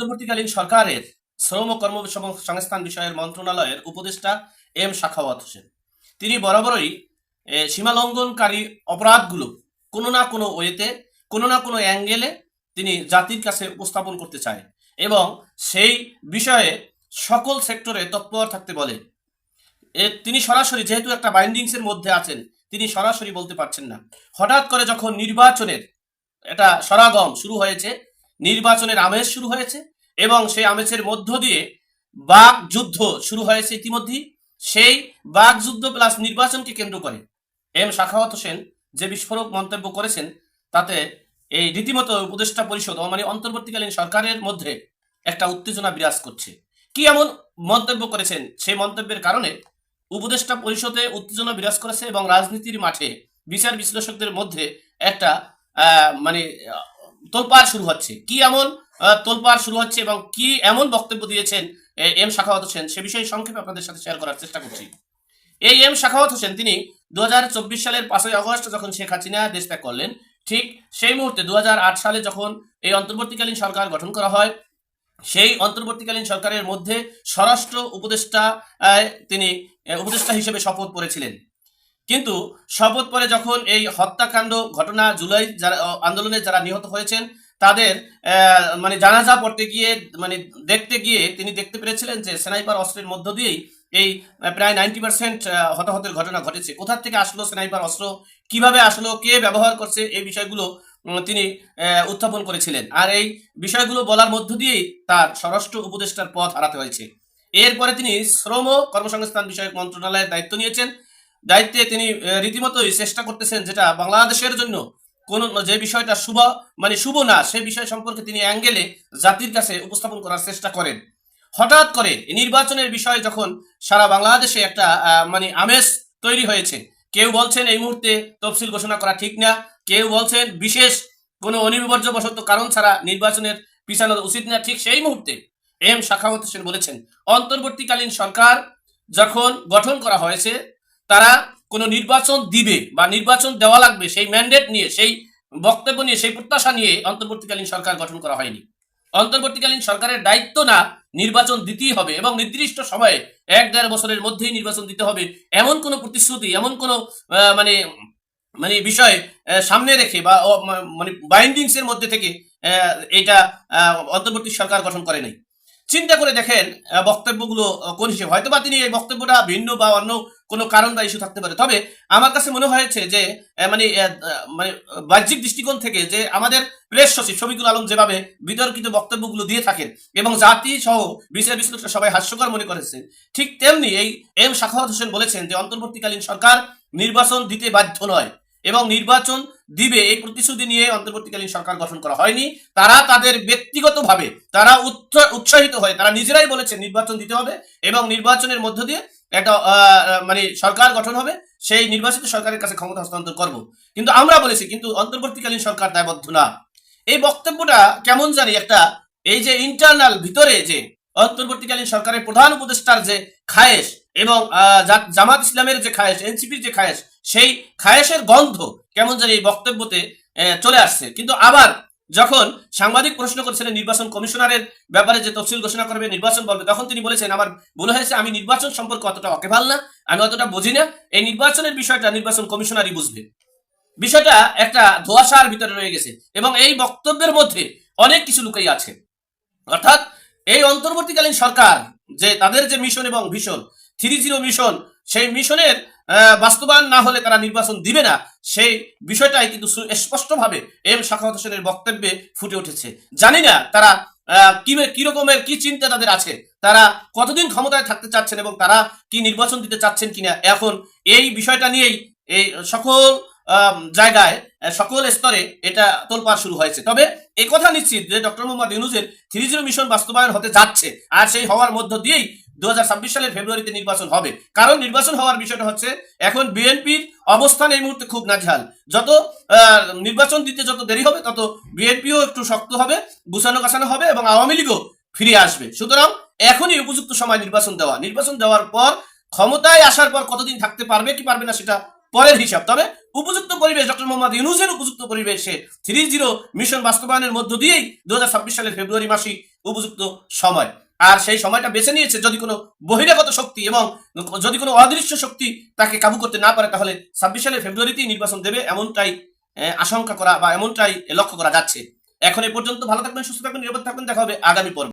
অন্তর্বর্তীকালীন সরকারের শ্রম ও কর্মসংস্থান বিষয়ের মন্ত্রণালয়ের উপদেষ্টা এম শাখাওয়াত হোসেন। তিনি বরাবরই সীমালঙ্ঘনকারী অপরাধগুলো কোনো না কোনো ওয়েতে, কোনো না কোনো অ্যাঙ্গেলে তিনি জাতির কাছে উপস্থাপন করতে চায় এবং সেই বিষয়ে সকল সেক্টরে তৎপর থাকতে বলে। তিনি সরাসরি, যেহেতু একটা বাইন্ডিংসের মধ্যে আছেন, তিনি সরাসরি বলতে পারছেন না। হঠাৎ করে যখন নির্বাচনের এটা সরাগম শুরু হয়েছে নির্বাচনের আমেজ শুরু হয়েছে এবং সেই আমেজের মধ্য দিয়ে বাক যুদ্ধ শুরু হয়েছে ইতিমধ্যেই সেই বাক যুদ্ধ প্লাস নির্বাচনকে কেন্দ্র করে এম শাখাওয়াত হোসেন যে বিস্ফোরক মন্তব্য করেছেন, তাতে এই রীতিমতো উপদেষ্টা পরিষদ মানে অন্তর্বর্তীকালীন সরকারের মধ্যে একটা উত্তেজনা বিরাজ করছে। কি এমন মন্তব্য করেছেন? সেই মন্তব্যের কারণে উপদেষ্টা পরিষদে উত্তেজনা বিরাজ করেছে এবং রাজনীতির মাঠে বিচার বিশ্লেষকদের মধ্যে একটা মানে তোলপাড় শুরু হচ্ছে। কি এমন তোলপাড় শুরু হচ্ছে এবং কি এমন বক্তব্য দিয়েছেন এম শাখাওয়াত হোসেন, সে বিষয়ে সংক্ষেপে আপনাদের সাথে শেয়ার করার চেষ্টা করছি। এই এম শাখাওয়াত হোসেন, তিনি দু হাজার চব্বিশ সালের পাঁচই আগস্ট যখন শেখ হাসিনা দেশ ত্যাগ করলেন, ঠিক সেই মুহূর্তে দু হাজার আট সালে যখন এই অন্তর্বর্তীকালীন সরকার গঠন করা হয়, সেই অন্তর্বর্তীকালীন সরকারের মধ্যে স্বরাষ্ট্র উপদেষ্টা তিনি উপদেষ্টা হিসেবে শপথ করেছিলেন কিন্তু শপথ পরে যখন এই হত্যাকাণ্ড ঘটনা জুলাই যারা আন্দোলনে যারা নিহত হয়েছেন, তাদের মানে জানাজা পড়তে গিয়ে মানে দেখতে গিয়ে তিনি দেখতে পেরেছিলেন যে স্নাইপার অস্ত্রের মধ্য দিয়েই এই প্রায় নাইনটি পার্সেন্ট হতাহতের ঘটনা ঘটেছে। কোথা থেকে আসলো স্নাইপার অস্ত্র? কীভাবে আসলো? কে ব্যবহার করছে? এই বিষয়গুলো তিনি উত্থাপন করেছিলেন। আর এই বিষয়গুলো বলার মধ্য দিয়েই তার স্বরাষ্ট্র উপদেষ্টার পথ হারাতে হয়েছে। এরপরে তিনি শ্রম কর্মসংস্থান বিষয়ক মন্ত্রণালয়ের দায়িত্ব নিয়েছেন। দায়িত্বে তিনি রীতিমতোই চেষ্টা করতেছেন যেটা বাংলাদেশের জন্য কোন, যে বিষয়টা শুভ মানে শুভ না, সে বিষয় সম্পর্কে তিনি অ্যাঙ্গেলে জাতির কাছে উপস্থাপন করার চেষ্টা করেন। হঠাৎ করে নির্বাচনের বিষয় যখন সারা বাংলাদেশে একটা মানে আমেজ তৈরি হয়েছে, কেউ বলছেন এই মুহূর্তে তফসিল ঘোষণা করা ঠিক না, কেউ বলছেন বিশেষ কোনো অনিবার্যবশত কারণ ছাড়া নির্বাচনের পিছানো উচিত না, ঠিক সেই মুহূর্তে এম শাখাওয়াত হোসেন বলেছেন, অন্তর্বর্তীকালীন সরকার যখন গঠন করা হয়েছে তারা কোনো নির্বাচন দিবে বা নির্বাচন দেওয়া লাগবে, সেই ম্যান্ডেট নিয়ে, সেই বক্তব্য নিয়ে, সেই প্রত্যাশা নিয়ে অন্তর্বর্তীকালীন সরকার গঠন করা হয়নি। অন্তর্বর্তীকালীন সরকারের দায়িত্ব না নির্বাচন দিতেই হবে এবং নির্দিষ্ট সময়ে এক দেড় বছরের মধ্যেই নির্বাচন দিতে হবে এমন কোনো প্রতিশ্রুতি, এমন কোনো মানে মানে বিষয় সামনে রেখে বা মানে বাইন্ডিংসের মধ্যে থেকে এটা অন্তর্বর্তী সরকার গঠন করে নাই। চিন্তা করে দেখেন বক্তব্যগুলো কোন হিসেবে। হয়তো বা তিনি এই বক্তব্যটা ভিন্ন বা অন্য কোনো কারণ বা ইস্যু থাকতে পারে। তবে আমার কাছে মনে হয়েছে যে মানে মানে বাহ্যিক দৃষ্টিকোণ থেকে যে আমাদের প্রেস সচিব শফিকুল আলম যেভাবে বিতর্কিত বক্তব্যগুলো দিয়ে থাকেন এবং জাতি সহ বিচার বিশ্লেষক সবাই হাস্যকর মনে করেছেন, ঠিক তেমনি এই এম শাখাওয়াত হোসেন বলেছেন যে, অন্তর্বর্তীকালীন সরকার নির্বাচন দিতে বাধ্য নয় এবং নির্বাচন দিবে, এই প্রতিশ্রুতি নিয়ে অন্তর্বর্তীকালীন সরকার গঠন করা হয়নি। তারা তাদের ব্যক্তিগতভাবে, তারা উৎসাহিত হয়ে, তারা নিজেরাই বলেছে নির্বাচন দিতে হবে এবং নির্বাচনের মধ্য দিয়ে একটা মানে সরকার গঠন হবে, সেই নির্বাচিত সরকারের কাছে ক্ষমতা হস্তান্তর করব। কিন্তু আমরা বলেছি, কিন্তু অন্তর্বর্তীকালীন সরকার দায়বদ্ধ না। এই বক্তব্যটা কেমন জানি একটা, এই যে ইন্টারনাল ভিতরে যে অন্তর্বর্তীকালীন সরকারের প্রধান উপদেষ্টার যে খায়েশ এবং জামাত ইসলামের যে খায়েশ, এনসিপির যে খায়েশ, সেই খায়েশের গন্ধ কেমন জানি এই বক্তব্যতে চলে আসছে। কিন্তু আবার যখন সাংবাদিক প্রশ্ন করছিলেন নির্বাচন কমিশনারের ব্যাপারে যে তফসিল ঘোষণা করবে, নির্বাচন বলবে, তখন তিনি বলেছেন, আমার মনে হয়েছে, আমি নির্বাচন সম্পর্কে অতটা অকেভাল না, আমি অতটা বুঝি না। এই নির্বাচনের বিষয়টা নির্বাচন কমিশনারই বুঝবে। বিষয়টা একটা ধোয়াশার ভিতরে রয়ে গেছে এবং এই বক্তব্যের মধ্যে অনেক কিছু লুকাই আছে। অর্থাৎ এই অন্তর্বর্তীকালীন সরকার যে তাদের যে মিশন এবং ভিশন থ্রি জিরো মিশন সেই মিশনের বাস্তবায়ন না হলে তারা নির্বাচন দিবে না। সেই বিষয়টাই কিন্তু স্পষ্টভাবে এম শাখাওয়াত হোসেনের বক্তব্যে ফুটে উঠেছে। জানি না তারা আহ, কি চিন্তা তাদের আছে। তারা কতদিন ক্ষমতায় থাকতে চাচ্ছেন এবং তারা কি নির্বাচন দিতে চাচ্ছেন কিনা এখন এই বিষয়টা নিয়েই এই সকল জায়গায় সকল স্তরে এটা তোলপাড় শুরু হয়েছে। তবে এই কথা নিশ্চিত যে ডক্টর মোহাম্মদ ইউনুসের থ্রি জিরো মিশন বাস্তবায়ন হতে যাচ্ছে। আর সেই হওয়ার মধ্য দিয়েই দু হাজার ছাব্বিশ সালের ফেব্রুয়ারিতে নির্বাচন হবে। কারণ নির্বাচন হওয়ার বিষয়টা হচ্ছে, এখন বিএনপির অবস্থান এই মুহূর্তে খুব নাজেহাল। যত নির্বাচন দিতে যত দেরি হবে, তত বিএনপিও একটু শক্ত হবে গুছানো গাছানো হবে এবং আওয়ামী লীগও ফিরে আসবে। সুতরাং এখনই উপযুক্ত সময় নির্বাচন দেওয়া। নির্বাচন দেওয়ার পর, ক্ষমতায় আসার পর কতদিন থাকতে পারবে কি পারবে না সেটা পরের হিসাব। তবে উপযুক্ত পরিবেশ ডক্টর মোহাম্মদ ইউনুসের উপযুক্ত পরিবেশে থ্রি জিরো মিশন বাস্তবায়নের মধ্য দিয়েই দু হাজার ছাব্বিশ সালের ফেব্রুয়ারি মাসে উপযুক্ত সময়। আর সেই সময়টা বেছে নিয়েছে যদি কোনো বহিরাগত শক্তি এবং যদি কোনো অদৃশ্য শক্তি তাকে কাবু করতে না পারে, তাহলে ছাব্বিশ সালের ফেব্রুয়ারিতেই নির্বাচন দেবে এমনটাই আশঙ্কা করা বা এমনটাই লক্ষ্য করা যাচ্ছে। এখন এ পর্যন্ত ভালো থাকবেন, সুস্থ থাকবেন, নিরাপদ থাকবেন, দেখা হবে আগামী পর্বে।